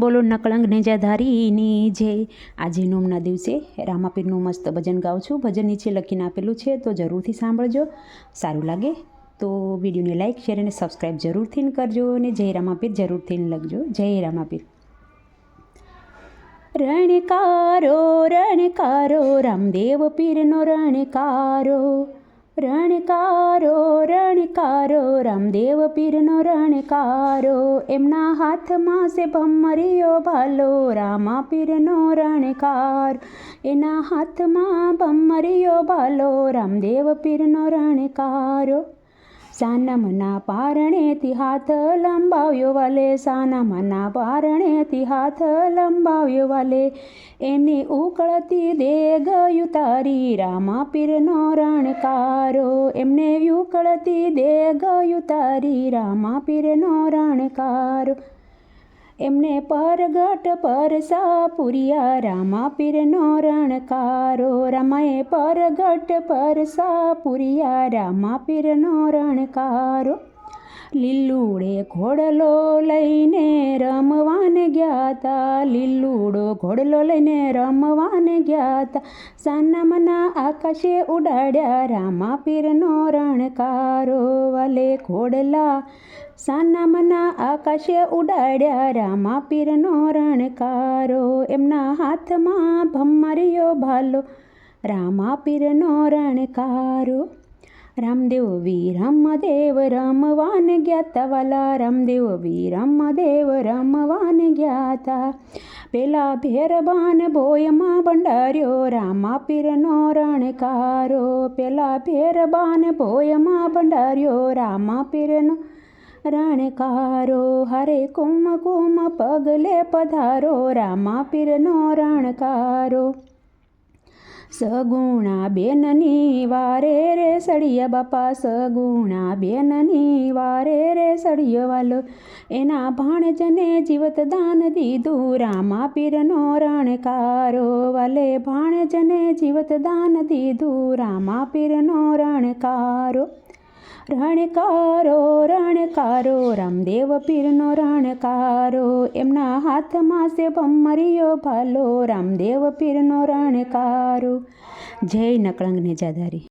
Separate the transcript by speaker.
Speaker 1: બોલો નકળંગ નેજાધારીની જય આજે નોમના દિવસે રામાપીરનું મસ્ત ભજન ગાઉં છું. ભજન નીચે લખીને આપેલું છે, તો જરૂરથી સાંભળજો. સારું લાગે તો વિડીયોને લાઇક શેર અને સબસ્ક્રાઈબ જરૂરથી કરજો અને જય રામાપીર જરૂરથી લખજો. જય રામાપીર. રણકારો રણકારો, રામદેવ પીરનો રણકારો રણકારો રણકારો, રામદેવ પીરનો રણકારો, એમના હાથમાં છે ભમરીયો ભાલો રામા પીરનો રણકાર. એના હાથમાં ભમરીયો ભાલો રામદેવ પીરનો રણકારો. સાનમના પારણેથી હાથ લંબાવ્યો વાલે સાનમના પારણેથી હાથ લંબાવ્યો વાલે. એની ઉકળતી દેગ યુતારી રામા પીરનો રણકારો. એમને ઉકળતી દેગ યુતારી રામા પીરનો રણકારો. એમને પરગટ પરસા પુરિયા રામા પીરનો રણકારો રમાએ પરગટ પરસા પુરિયા રામા પીરનો રણકારો લીલુડે ઘોડલો લઈને ગયા તા લીલુડો ઘોડલો લઈને રમવાને ગયા તા સાનામના આકાશે ઉડાડ્યા, રામા પીરનો રણકારો વાલે ઘોડલા. સાનામના આકાશે ઉડાડ્યા, રામા પીરનો રણકારો એમના હાથમાં ભમરિયો ભાલો. રામા પીરનો રણકારો રામદેવ વી રમદેવ રમવાન ગયા વાલા. રામદેવ વી રમદેવ રમવાન ગયા તા. પેલા ભેરબાન ભોયમાં ભંડાર્યો, રામા પીરનો રણકારો. પેલા ભેરબાન ભોયમાં ભંડાર્યો, રામા પીરનો રણકારો. હરે કુમ કુમ પગલે પધારો, રામા પીરનો રણકારો. સગુણા બેનની વારે રે સળિયા બાપા, સગુણા બેનની વારે રે સળિયો વાલો. એના ભાણજને જીવત દાન દીધું રામા પીરનો રણકારો વાલે. ભાણજને જીવત દાન દીધું રામા પીરનો રણકારો. રણકારો રણકારો રામદેવ પીરનો રણકારો એમના હાથમાં છે ભમરિયો ભાલો રામદેવ પીરનો રણકારો જય નકળંગ નેજાધારી